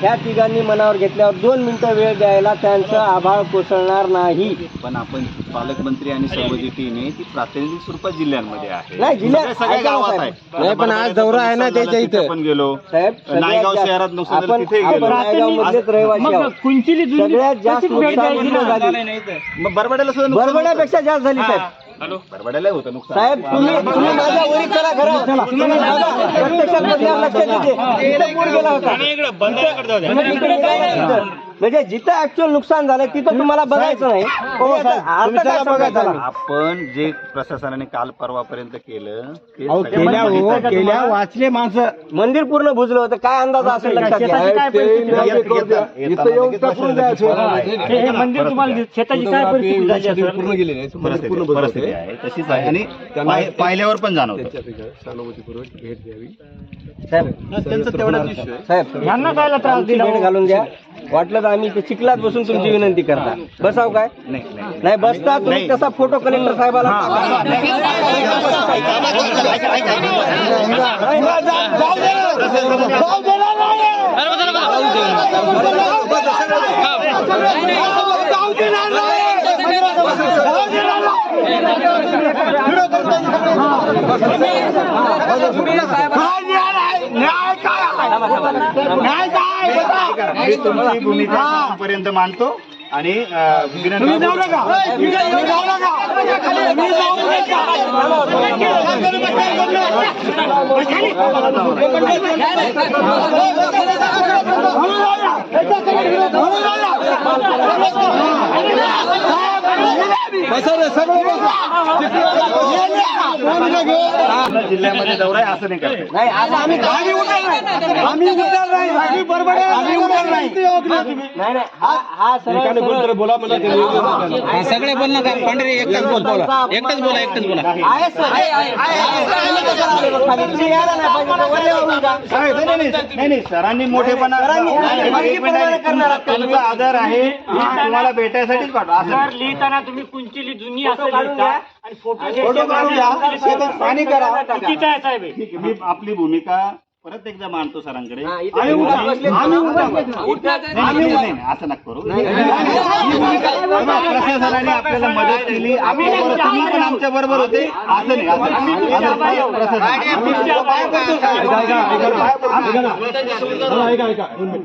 ह्या तिघांनी मनावर घेतल्यावर दोन मिनिटं वेळ द्यायला त्यांचं आभाळ कोसळणार नाही पण आपण पालकमंत्री आणि सर्व जी टीम आहे ती प्रातिनिधिक स्वरूपात जिल्ह्यांमध्ये आहे नाही, जिल्ह्यात- सगळ्या- सगळ्या ऐका ना गावात साहेब. आहे नाही, पण आज दौरा आहे ना त्याच्या इथं. तिथे पण गेलो साहेब सगळ्यात नायगाव जास्त- शहरात आपण तिथे. आपण नायगाव मधलेच रहिवासी आहोत. सगळ्यात जास्त नुकसान कुठं झाली मग बरबड्याला सुद्धा नुकसान होतं. बरबड्यापेक्षा जास्त झाली साहेब बरबड्याला होतं नुकसान. साहेब तुम्ही तुम्ही माझ्या वरी चला खरं. तुम्ही बघा, प्रत्यक्षात बघल्यावर लक्षात येते इथं पूर गेला होता. तुम्ही इकडे काय नाही. म्हणजे जिथं ऍक्च्युअल नुकसान झालं तिथं तुम्हाला बघायचं नाही. हो, आता- साहेब, आता तुम्ही काय चला बघा, सांगायचं चला. आम्ही? आपण जे प्रशासनाने काल परवापर्यंत केलं ते अहो सगळ्यांना केल्या हो केल्या तुम्हाला? वाचले माणसं. मंदिर पूर्ण बुजलं होतं. काय अंदाज असेल लक्षात घ्या. येऊन टाकून द्यायचं. आहे, मंदिर तुम्हाला शेताची काय परिस्थिती झाली असेल? पूर्ण गेले नाही. परिस्थिती पूर्ण आहे, बदल परिस्थिती होते. आहे. तशीच आहे. आणि त्यांना- पाहि- पाहिल्यावर पण जाणवतं. सहानुभूतीपूर्वक भेट द्यावी. साहेब त्यांचं तेवढाच इश्यू आहे. साहेब यांना कायला त्रास आमची दिला भेट घालून द्या. वाटलं तर आम्ही इथे चिखलात बसून तुमची विनंती करता बसाव काय नाही नाही नाही बसता तुम्ही नाही. तसा फोटो कलेक्टर साहेबाला टाका. मी तुमची भूमिका पर्यंत मांडतो आणि विनंती जिल्ह्यामध्ये दौरा आहे असं नाही करते नाही आज आम्ही आम्ही आम्ही उठणार नाही. आम्ही बरोबर आम्ही नाही. नाही. नाही हा हा सरळ बोला मला सगळे बोलणं काय पांढरे एकटाच बोल बोला. एकटाच बोला एकटाच बोला. आहे नाही. सरांनी मोठेपणा तुमचा आदर आहे. तुम्हाला भेटायसाठीच पाठवा. असं. लिहिताना तुम्ही कुंचिली जुनी असेल. आणि फोटो फोटो काढून घ्या. पाणी करा चुकीचं आहे साहेब हे. ठीक आहे मी आपली भूमिका परत एकदा मांडतो सरांकडे हा, इथे उठा बसले. आम्ही उठा. नाही, नाही, नाही, नाही, असं नका करू प्रशासनाने आपल्याला मदत केली बरोबर- तुम्ही पण आमच्या बरोबर होते असं नाही असं नाही. असं. प्रशासन-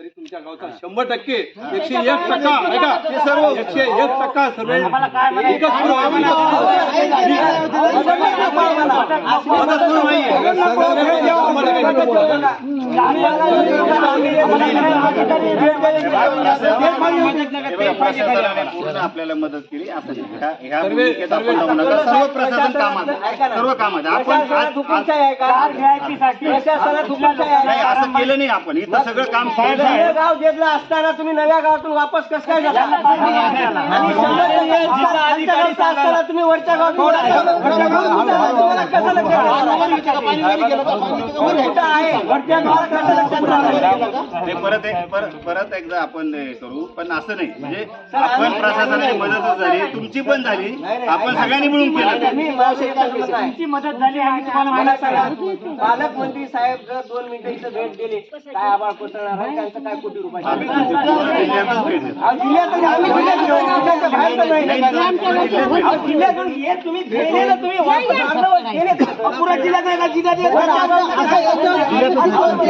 तरी तुमच्या गावचा शंभर टक्के एकशे एक टक्का ऐका ते सर्व एकशे एक टक्का सर्व एकच सुरू आहे. मदत सुरू नाहीये. सगळं भेट द्यावं आम्हाला काही नको बोला. प्रशासनाने पूर्ण आपल्याला मदत केली असं सर्व प्रशासन कामात सर्व कामात आपण असं केलं नाही आपण इथं सगळं काम गाव देतलं असताना तुम्ही नव्या गावातून वापस कसं काय झाला असताना तुम्ही वरच्या गावात तुम्हाला कसं लक्षात आहे वरच्या गाव ते परत एक परत परत एकदा आपण हे करू. पण असं नाही. म्हणजे आपण प्रशासनाची मदतच झाली. तुमची पण झाली. आपण सगळ्यांनी मिळून केलं. तुमची मदत झाली आम्ही तुम्हाला मला मदत सांगा. पालकमंत्री साहेब जर दोन मिनिटं इथं भेट दिली काय आभाळ कोसळणार आहे? त्यांचं काय कोटी रुपये आम्ही जिल्ह्यातच भेट देतो. अहो, जिल्ह्यातून आम्ही जिल्ह्यात घेऊ. जिल्ह्याच्या बाहेर तर नाही. अहो, जिल्ह्यातून हे तुम्ही भेटलेलं तुम्ही वापस अर्धवट केले. अहो, पुरा जिल्ह्यात आहे का? जिल्ह्यात एक वरच्या गावात असं- असं- असं-